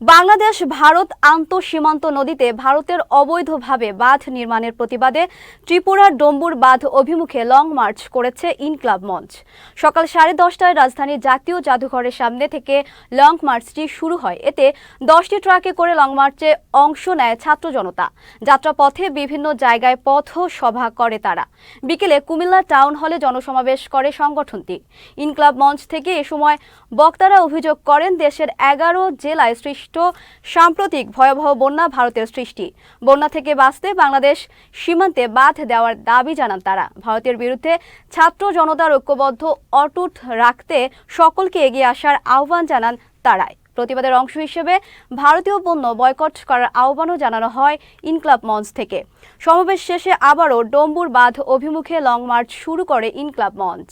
বাংলাদেশ, ভারত আন্তঃসীমান্ত নদীতে ভারতের অবৈধভাবে বাঁধ নির্মাণের প্রতিবাদে ত্রিপুরার ডম্বুর বাঁধ অভিমুখে লং মার্চ করেছে ইনক্লাব মঞ্চ। সকাল সাড়ে দশটায় রাজধানীর জাতীয় জাদুঘরের সামনে থেকে লং মার্চটি শুরু হয়। এতে দশটি ট্রাকে করে লং মার্চে অংশ নেয় ছাত্র জনতা। যাত্রাপথে বিভিন্ন জায়গায় পথ সভা করে তারা। বিকেলে কুমিল্লা টাউন হলে জনসমাবেশ করে সংগঠনটি ইনক্লাব মঞ্চ থেকে এ সময় বক্তারা অভিযোগ করেন, দেশের এগারো জেলায় সৃষ্ট সাম্প্রতিক ভয়াবহ বন্যা ভারতের সৃষ্টি। বন্যা থেকে বাঁচতে বাংলাদেশ সীমান্তে বাঁধ দেওয়ার দাবি জানান তারা। ভারতের বিরুদ্ধে ছাত্র জনতার ঐক্যবদ্ধ, অটুট রাখতে সকলকে এগিয়ে আসার আহ্বান জানান তারাই। প্রতিবাদের অংশ হিসেবে ভারতীয় পণ্য বয়কট করার আহ্বানও জানানো হয় ইনক্লাব মঞ্চ থেকে। সমাবেশ শেষে আবারও ডম্বুর বাঁধ অভিমুখে লং মার্চ শুরু করে ইনক্লাব মঞ্চ।